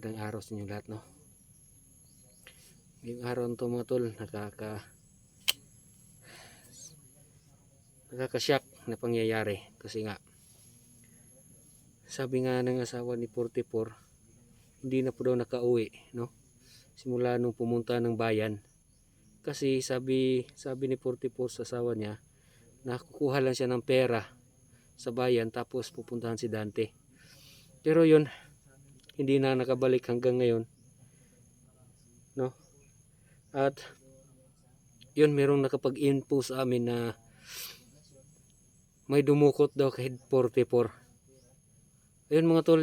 magandang araw sa inyo lahat no. Ngayong araw to mga tol, nakaka nakaka-shock na pangyayari. Kasi nga sabi nga ng asawa ni 44 hindi na po daw nakauwi no? Simula nung pumunta ng bayan. Kasi sabi sabi ni 44 sa asawa niya nakukuha lang siya ng pera sa bayan tapos pupuntahan si Dante. Pero yun hindi na nakabalik hanggang ngayon. No? At yun merong nakapag-info sa amin na may dumukot daw kay 44 ayun mga tol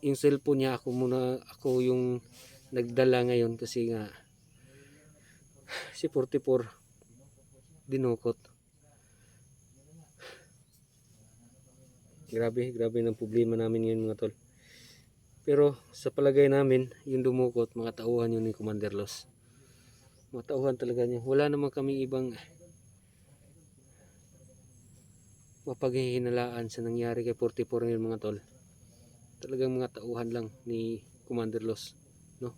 yung cellphone niya ako muna ako yung nagdala ngayon kasi nga si 44 dinukot. Grabe grabe ng problema namin ngayon mga tol pero sa palagay namin yung dumukot mga tauhan yun ni Commander Los. Mga tauhan talaga niya. Wala naman kaming ibang mapaghihinalaan sa nangyari kay 44 ngayon mga tol. Talagang mga tauhan lang ni Commander Los no?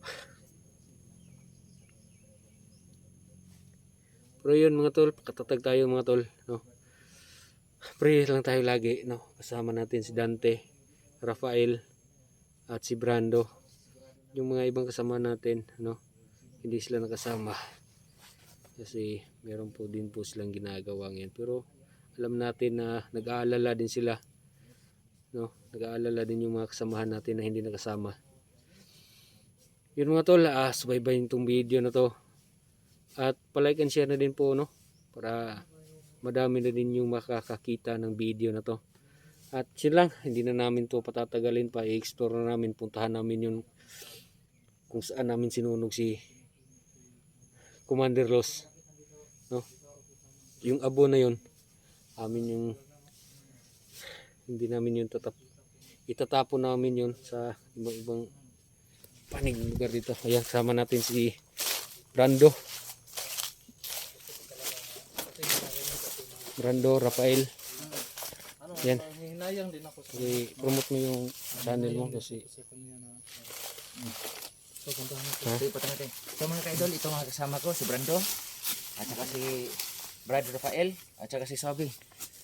Pero yun mga tol katatag tayo mga tol no pray lang tayo lagi no? Kasama natin si Dante Rafael at si Brando. Yung mga ibang kasama natin no? Hindi sila nakasama. Kasi meron po din po silang ginagawa ngayon pero alam natin na nag-aalala din sila no? Nag-aalala din yung mga kasamahan natin na hindi nakasama. Yun mga tol ah, subaybayin tong video na to. At palike and share na din po no? Para madami na din yung makakakita ng video na to. At lang hindi na namin to patatagalin pa. I-explore na namin puntahan namin yung kung saan namin sinunog si Commander Ross no? Yung abo na yun amin yung hindi namin yun tatap itatapon namin yun sa ibang ibang panig lugar dito. Ayan sama natin si Brando Brando Rafael Ano, Yan. hinayang din ako sa i-promote mo yung channel mo kasi so puntahan natin. Ipunta natin. So mga ka-idol, ito mga kasama ko, si Brando, at saka si Brad Rafael, at saka si Sobi.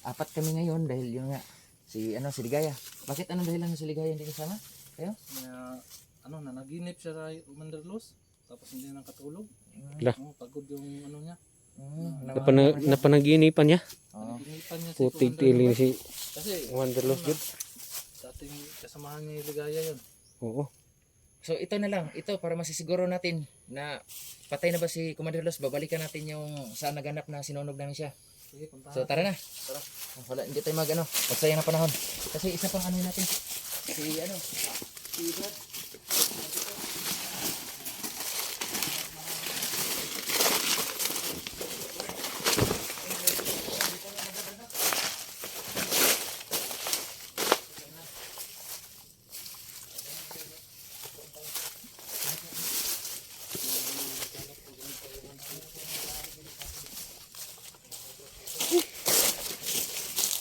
Apat kami ngayon dahil yun nga, si ano si Ligaya. Bakit anong dahilan na si Ligaya hindi kasama? Kayo? Na, ano na, naginip siya sa Commander Los, tapos hindi nakatulog. La. Oh, pagod yung ano niya. Mm, napana, napanaginipan niya niya si putig Los. si Kasi, ano yun na, Sa ating kasamahan ni Ligaya yun. oo So ito na lang, ito para masisiguro natin na patay na ba si Commander Los, babalikan natin yung saan naganap na sinunog namin siya. Sige, So tara na. Tara. Wala, hindi tayo mag ano, magsayang ng panahon. Kasi isa pang ano natin. Si ano, si Brad.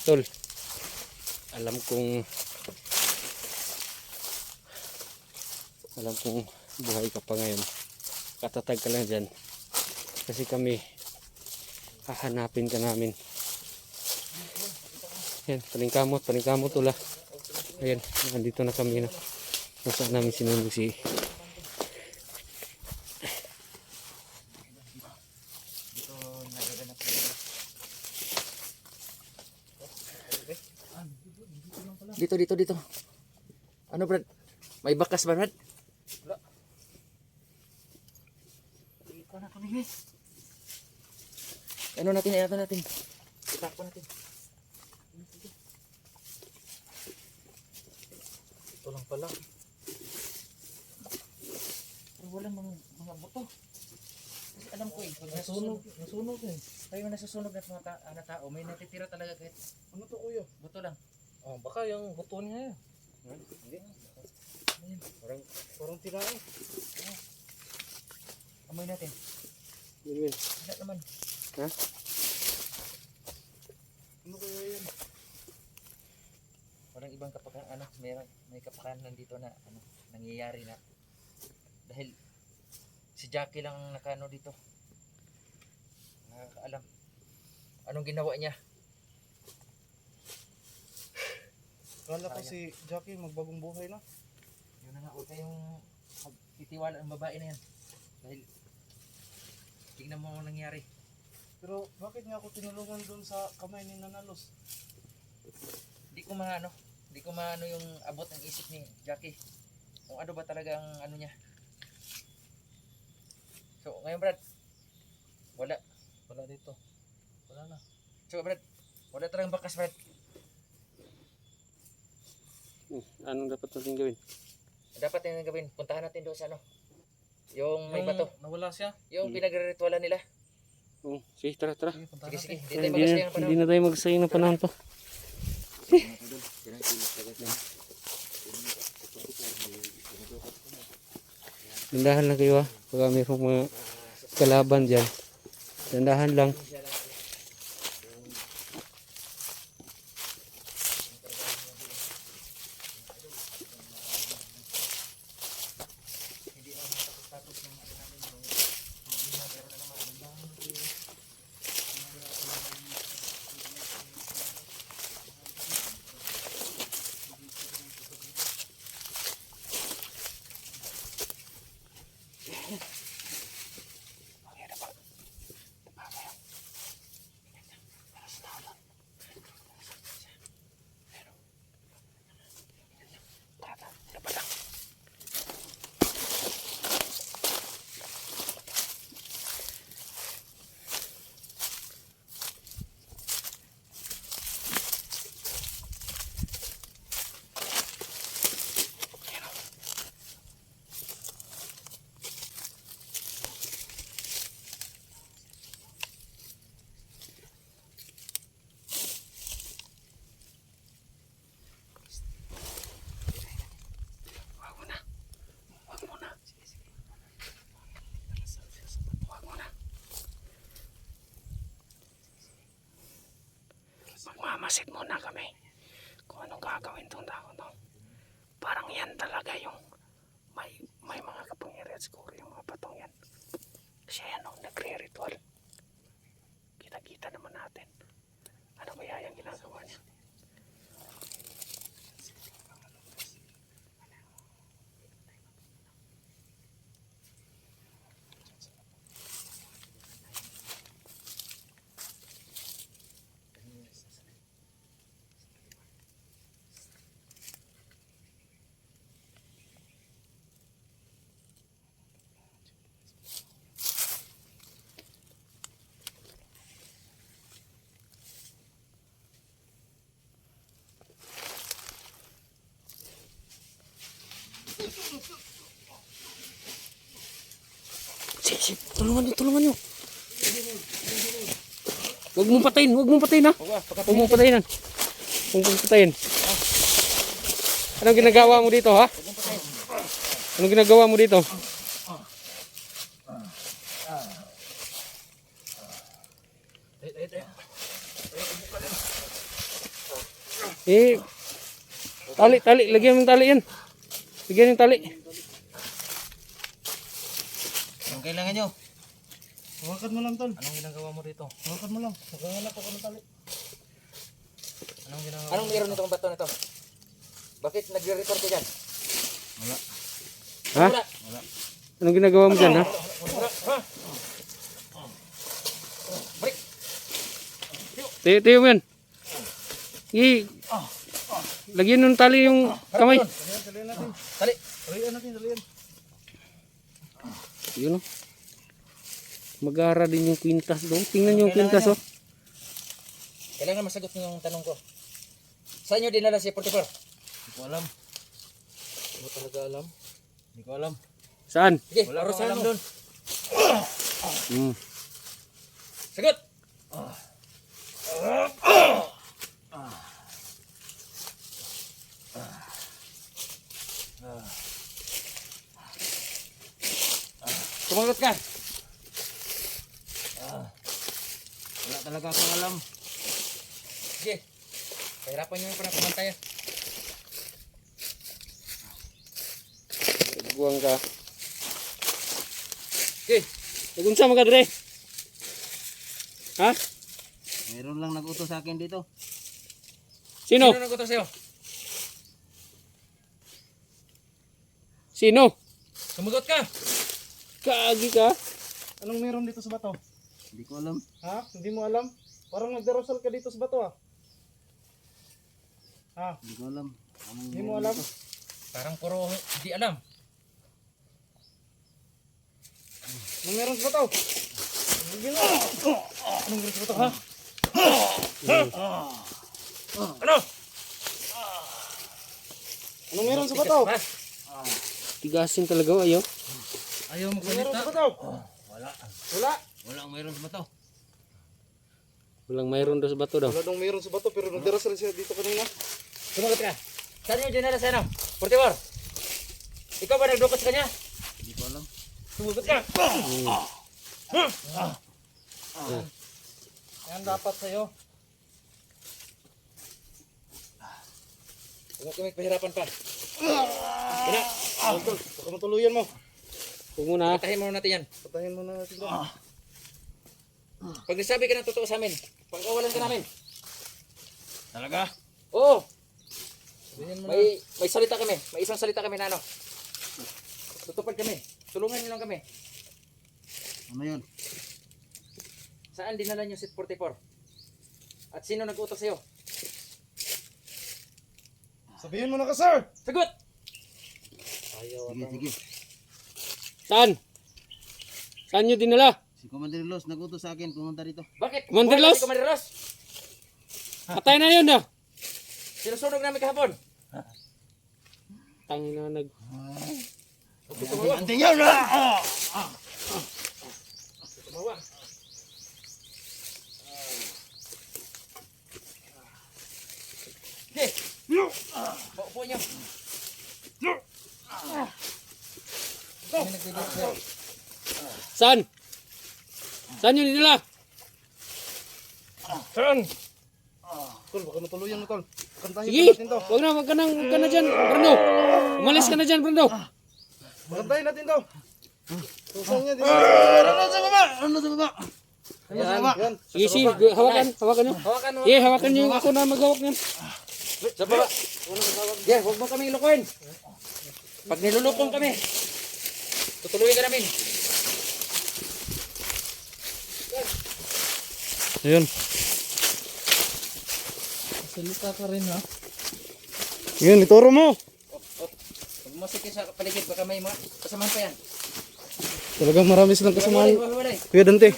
Tol. Alam kong alam kong buhay ka pa ngayon. Katatag ka lang dyan. Kasi kami hahanapin ka namin. Yan paningkamot paningkamot ula ayan nandito na kami na kung saan namin sinunog si Dito, dito, dito. Ano, Brad? May bakas ba, Brad? Wala. Dito na kami, eh. Ano natin, ano natin? Itakpo natin. Ito lang pala. Pero walang mga, mga buto. Kasi alam ko eh, pag Nasunog, nasunog eh. kayo nasusunog na mga ta- na tao, may natitira talaga kahit Ano to kuya? buto lang. Oh, baka yung buto niya yan. Hindi. Parang, parang tira eh. Amoy natin. yun yun Wala naman. ha Ano kaya yan? Parang ibang kapakanan, ano, may, may kapakanan dito na ano, nangyayari na dahil si Jackie lang ang nakano dito. Nakakaalam. Anong ginawa niya? Kala ko si Jackie magbagong buhay na. Yun na nga, huwag kayong magtitiwala ng babae na yan. Dahil, tingnan mo ang nangyari. Pero bakit niya ako tinulungan doon sa kamay ni Nanalos? Hindi ko maano, hindi ko maano yung abot ng isip ni Jackie. Kung ano ba talaga ang ano niya. So, ngayon Brad, wala. Wala dito. Wala na. So Brad, wala talagang bakas Brad. Hmm, Anong dapat natin gawin? Dapat yung gawin, puntahan natin doon sa ano. Yung may bato, Nawala siya. yung Hmm. pinagre-ritualan nila. Oh, sige, tara, tara. Sige, Sige, sige, natin. hindi Hindi tayo na, magasayang hindi panahon. na tayo magsayang ng panahon pa. Dandahan lang kayo ha. Pag mayroong mga kalaban dyan. Dandahan lang. Magmamasid muna kami kung anong gagawin tong tao to. Parang yan talaga yung may may mga kapangyarihan siguro yung mga patong yan. Kasi yan ang nagre-ritual. Kita-kita naman natin. Ano kaya yung ginagawa niya? Sige. Tulungan niyo, tulungan niyo. Huwag mong patayin, huwag mong patayin ha. Huwag mong patayin ha. Huwag mong patayin. Anong ginagawa mo dito ha? Anong ginagawa mo dito? Eh, tali, tali. Lagyan mo ng tali yan. Lagyan ng tali. Anong kailangan nyo? Hawakan mo lang, Tol. Anong ginagawa mo rito? Hawakan mo lang. Maghahanap ako ng tali. Anong ginagawa Anong meron nitong bato nito? Bakit nagre-report ka dyan? Ha? Wala. Anong ginagawa mo dyan ha? Balik. Tayo, tayo mo yan. I, lagyan ng tali yung kamay. Dalihan natin. Tali. Dalihan natin, dalihan. Yun o. Mag-aara din yung kwintas doon. Tingnan yung kwintas oh. Kailangan masagot niyo yung tanong ko. Saan nyo dinala si 44? Hindi ko alam. Hindi mo talaga alam. Hindi ko alam. Saan? Sige, Wala akong alam doon. Hmm. Sagot! Tumalot ka. Ah, wala talaga akong alam. Sige. Pahirapan nyo yung panapamantayan. Guwang ka. Sige. Nagunsa mga dre. Ha? Meron lang nag-utos sa akin dito. Sino? Sino nag-utos sa'yo? Sino? Sumagot ka! Kaagi ka? Anong meron dito sa bato? Hindi ko alam. Ha? Hindi mo alam? Parang nagdarasal ka dito sa bato ah. Ha? Hindi ko alam. Anong Hindi mo meron alam? dito? Parang puro hindi alam. Anong meron sa bato? Hindi mo. Anong meron sa bato ha? Ano? Anong meron sa bato? Ha? Tigasin talaga oh, ayaw. Anong meron magsalita. sa bato? Wala. Wala. Wala ang meron sa bato. Walang mayroon daw sa bato daw. Wala dong meron sa bato pero nagdarasal siya dito kanina. Sumagot ka. Saan yung dinala sa ano? Portibor. Ikaw ba nagdukot sa kanya? Hindi ko alam. Sumagot ka. Yan dapat sa'yo. Huwag kami pahirapan pa. Tol, baka matuluyan mo. Huwag muna. Patahin mo natin yan. Patayin mo na natin to. Pag nasabi ka ng totoo sa amin, pag-awalan ka namin. Talaga? Oo. May, may salita kami. May isang salita kami na ano. Tutupad kami. Tulungan niyo lang kami. Ano yun? Saan dinala niyo si 44? At sino nag-utos sa'yo? Sabihin mo na ka sir. Sagot! Sige, sige. Saan? Saan nyo dinala? Si Commander Los nag-utos sa akin pumunta dito. Bakit? Commander Los? Commander Los? Patay na yun ah. Sinusunog namin kahapon. Tangin na nag... Anting yun! Ah! Tumawa. Okay. Paupo niyo. Kami nagbibigay sa'yo. Saan? Saan nyo dinala? Saan? Tol, baka matuluyan mo tol. Kantahin Sige, natin to. wag na, wag ka nang, wag ka na dyan, Brando. Umalis ka na dyan, Brando. Kantahin natin to. Tusang niya dito. Ano sa baba? Ano sa baba? Yan. Yan. Sige, sige, hawakan, hawakan nyo. Hawakan. Yeah, hawakan nyo yung ako na maghawak nyo. Sa baba. Yeah, huwag mo kaming lukuin. Pag nilulukong kami, tutuloy ka namin. Ayun. Salita ka rin ha. Yun, ituro mo. Pag masikip sa paligid, baka may mga kasamahan pa yan. Talagang marami silang Kasamahan. Kuya Dante.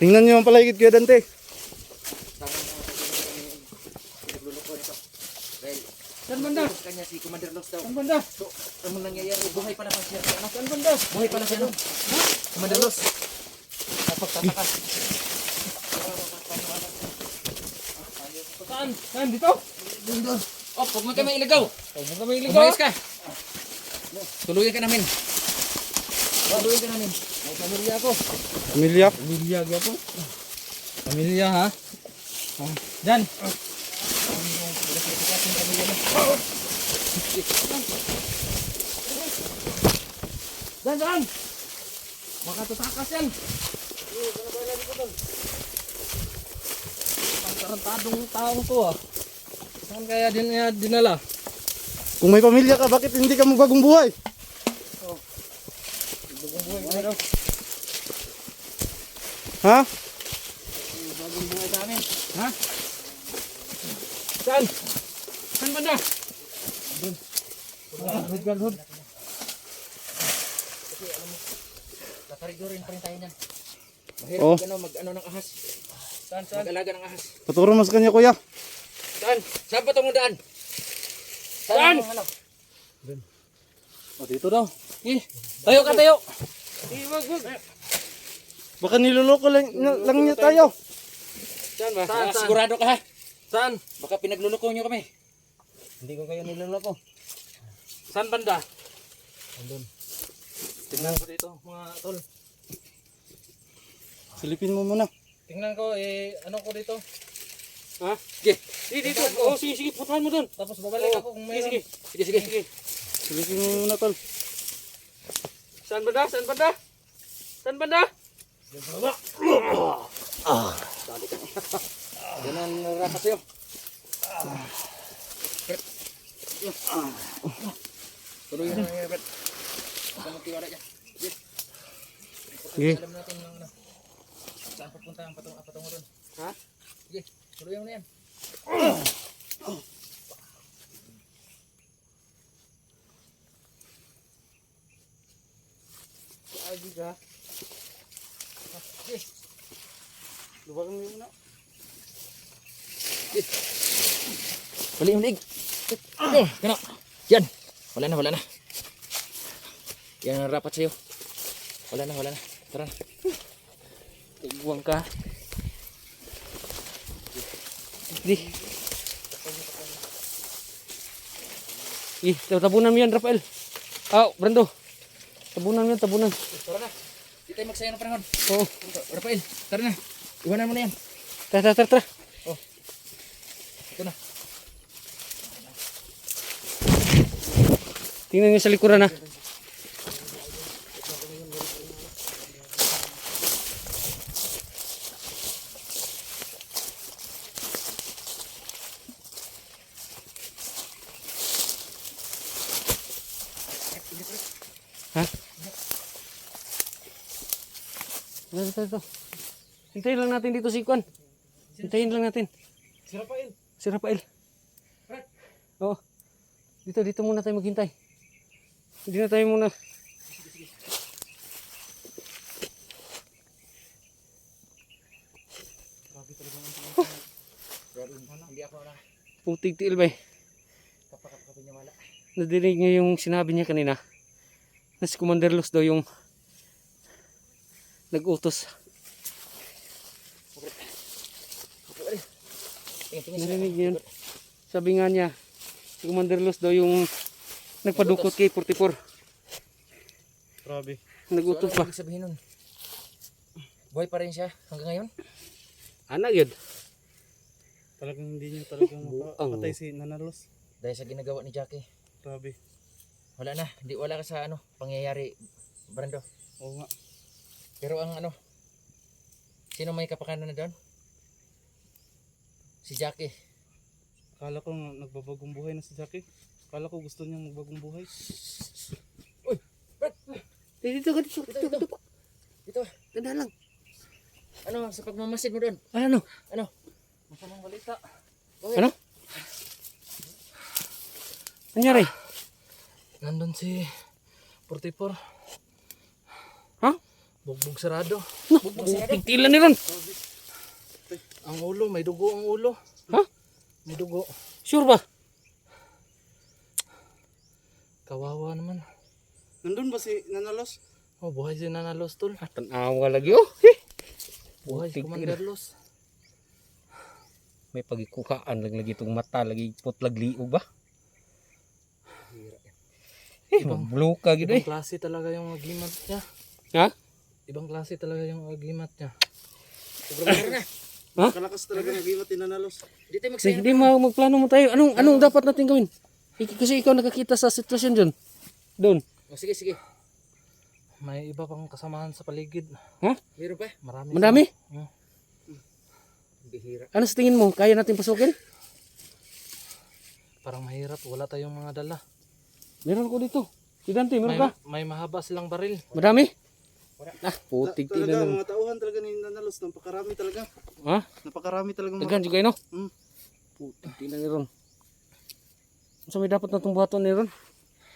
Tingnan niyo ang paligid Kuya Dante. Nagluluko nito. Dahil, Saan banda? Tapos kanya si Commander Los daw. Saan banda? So, ano nangyayari? Buhay pa naman siya. Ano? Saan banda? Buhay pa na siya. no? Commander Los. Napagtataka. Saan? Saan? Dito? Oh, huwag mo kami iligaw. Huwag mo kami iligaw. Umayos ka. Tuluyan ka namin. Tuluyan ka namin. May pamilya ako. Pamilya. Pamilya ako. Pamilya ha? Diyan. Diyan, diyan. Baka tatakas yan. Ang tarantadong taong to ah. Saan kaya din niya dinala? Kung may pamilya ka, bakit hindi ka magbagong buhay? Ha? Bagong buhay sa amin. Ha? Saan? Saan banda? Doon. Hood, hood, hood. Tatarigorin pa rin tayo niyan. Mahirap Oh. ano, mag ano ng ahas. Saan, saan? Mag-alaga ng ahas. Paturo mo sa kanya kuya. Saan? Saan pa itong daan? Saan? ang Ano? O dito daw. Eh, tayo ka tayo. Eh, wag, wag. Baka niloloko lang, lang niya tayo. Saan ba? Saan, Sigurado ka ha? Saan? Baka pinagluloko nyo kami. Hindi ko kayo niloloko. Saan banda? Tingnan ko dito mga tol. Silipin mo muna. Tingnan ko, eh, ano ko dito? Ha? Sige. Sige, dito. Oo, sige, sige. Putahan mo doon. Tapos babalik Oo. ako kung mayroon. sige. Sige, sige. sige. Sulisin mo muna, tol. Saan banda? Saan banda? Saan banda? Ganun rapat sa'yo. Tuloy na Brad. Huwag kang magtiwala dyan. Sige. Alam natin yung ano. Saan pupunta ang patong, patungo doon. Ha? Sige, tuloy mo na yan. Agi ka. Sige, Luwagan mo muna. Bali yung lig. Oh, Kano. Yan. Wala na, wala na. Yan ang rapat sa'yo. Wala na, wala na. Tara na. Tugwang ka. Di. Ih, tabunan mo yan, Rafael. Ah, Brando. Tabunan mo yan, tabunan. Tara na. Di tayo magsayang ng panahon. Oo. Rafael, tara na. Iwanan mo na yan. Tara, tara, tara, tara. Ito na. Tingnan nyo sa likuran ha. Ha? Ito, ito, ito. Hintayin lang natin dito si Kwan. Hintayin lang natin. Si Rafael. Si Rafael. Oo. Dito, dito muna tayo maghintay. Hindi na tayo muna. Na. Putig tiil ba eh. Niya. Nadinig niyo yung sinabi niya kanina. Na si Commander Luz daw yung nag-utos. Narinig niyo yun. Sabi nga niya, si Commander Luz daw yung nagpadukot kay 44. Grabe. So, ano pa. ibig sabihin nun? Buhay pa rin siya hanggang ngayon? Anak yun. Talagang hindi niya talagang Buang. patay si Nanalos. Dahil sa ginagawa ni Jackie. Grabe. Wala na. Hindi wala ka sa ano, pangyayari. Brando. Oo nga. Pero ang ano, sino may kapakanan na doon? Si Jackie. Akala ko nagbabagong buhay na si Jackie. Akala ko gusto niya magbagong buhay. Dito ka, dito, dito, dito. dito. Dito, Ganda lang. ano, sa pagmamasid mo doon? Ano? Ano? Masamang balita. Ano? Nangyari? Nandun si 44. Ha? Bugbog sarado. No, pigtilan ni Ron. Ang ulo, may dugo ang ulo. Ha? May dugo. Sure ba? Kawawa naman. Nandun ba si Nanalos? Oh, buhay si Nanalos tol. Ah, Tanawa lagi oh. Buhay si Commander Los. May pagikuhaan lang lagi itong mata, lagi putlag liog ba? Eh, mablo ka gid eh. Ibang klase talaga yung agimat niya. Ha? Ibang klase talaga yung agimat niya. Tara na. Kalakas talaga ng gimat ni Nanalos. Hindi tayo Sige, magsayang hindi mo magplano mo tayo. Anong anong dapat natin gawin? Kasi ikaw nakakita sa sitwasyon dyan. Doon. Oh, sige, sige. May iba pang kasamahan sa paligid. Ha? Meron pa? Marami. Madami? sila. Hmm. Bihira. Ano sa tingin mo? Kaya natin pasukin? Parang mahirap. Wala tayong mga dala. Meron ko dito. Si Dante, meron May, ka? may mahaba silang baril. Madami? Ah, putik tila Talaga, lang. mga tauhan talaga ni Nanalos. Napakarami talaga. Ha? Napakarami talaga mga Daghan juga no? Hmm. Putik tila ni Ron. Unsa may dapat natong buhaton ni Ron?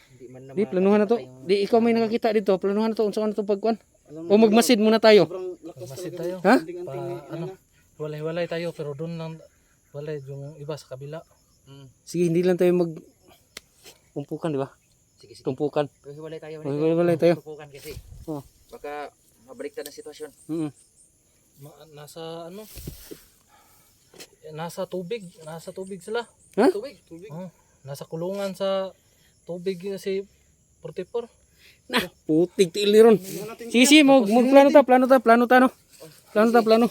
Hindi man na Di, planuhan na to. Di, ikaw may nakakita dito. Planuhan na to. Unsa ka na to pagkuhan? Alam mo, O magmasid muna tayo. Magmasid tayo. Ha? Pa- ano? Nana. Walay-walay tayo pero doon lang walay yung iba sa kabila. Hmm. Sige, hindi lang tayo mag... Umpukan, di ba? Sige, sige. Tumpukan. Pero hiwalay tayo. Hiwalay tayo. Tupukan kasi. Oh. Baka mabaliktad ang sitwasyon. Mm. Ma- nasa ano? Nasa tubig, nasa tubig sila. Ha? Tubig. Tubig. Oh, nasa kulungan sa tubig si 44. Na, putik tiil ni Ron. Sige, sige, mag, magplano ta, plano ta, plano ta, no? Plano ta, plano.